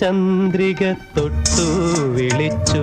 ചന്ദ്രിക തൊട്ടു വിളിച്ചു.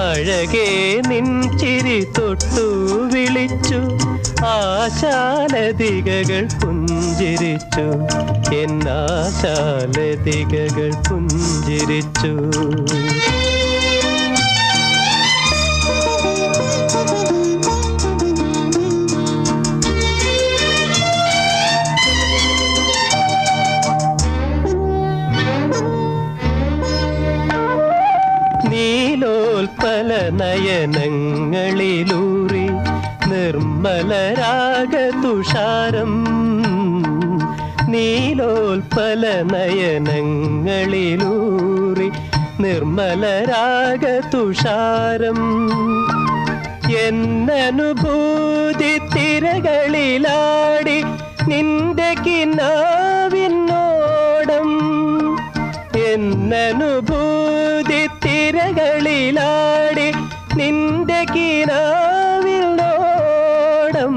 അഴകേ നിൻ ചിരി തൊട്ടു വിളിച്ചു. ആശാലതികകൾ പുഞ്ചിരിച്ചു. എന്നാശാലതികകൾ പുഞ്ചിരിച്ചു. നയനങ്ങളിലൂറി നിർമ്മലരാഗ തുഷാരം. നീലോൽപല നയനങ്ങളിലൂറി നിർമ്മലരാഗ തുഷാരം. എന്നനുഭൂതി തിരകളിലാടി നിന്റെ കിനാവിനോടം കിനാവിനോടം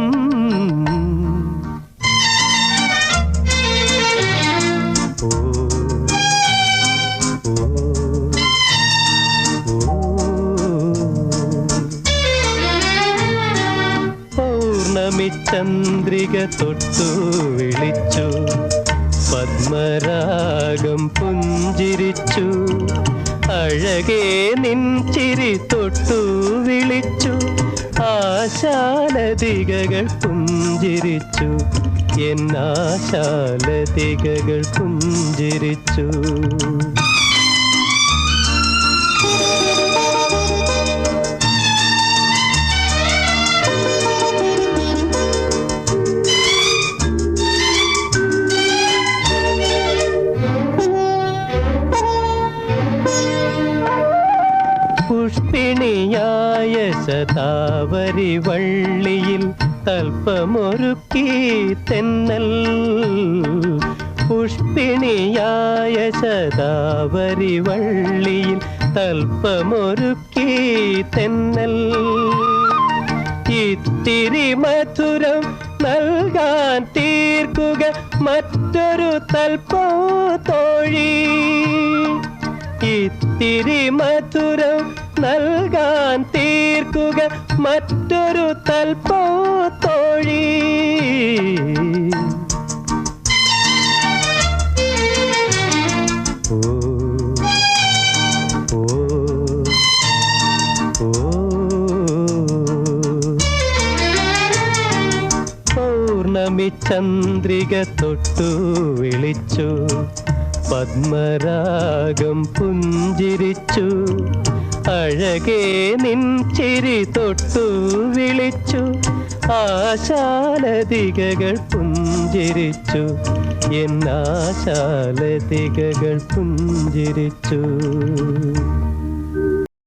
ഓ, ഓ, ഓ. പൗർണമി ചന്ദ്രിക തൊട്ടു വിളിച്ചു. പത്മരാഗം പുഞ്ചിരിച്ചു. അഴകേ നിൻ ചിരി തൊട്ടു വിളിച്ചു. ആശാലതികകൾ പുഞ്ചിരിച്ചു. എന്നാശാലതികകൾ പുഞ്ചിരിച്ചു. പുഷ്പിണിയായ ശതാവരി വള്ളിയിൽ തൽപ്പമൊരുക്കി തെന്നൽ. പുഷ്പിണിയായ ശതാവരി വള്ളിയിൽ തൽപ്പമൊരുക്കി തെന്നൽ. ഇത്തിരി മധുരം നൽകാൻ തീർക്കുക മറ്റൊരു തൽപ്പോ തോഴി. ഇത്തിരി മധുരം നൽകാൻ തീർക്കുക മറ്റൊരു തൽപ്പോ തോഴി. പൗർണമി ചന്ദ്രിക തൊട്ടു വിളിച്ചു പത്മരാഗം പുഞ്ചിരിച്ചു. അഴകേ നിൻ ചിരി തൊട്ടു വിളിച്ചു. ആശാലതികകൾ പുഞ്ചിരിച്ചു. എന്നാശാലതികകൾ പുഞ്ചിരിച്ചു.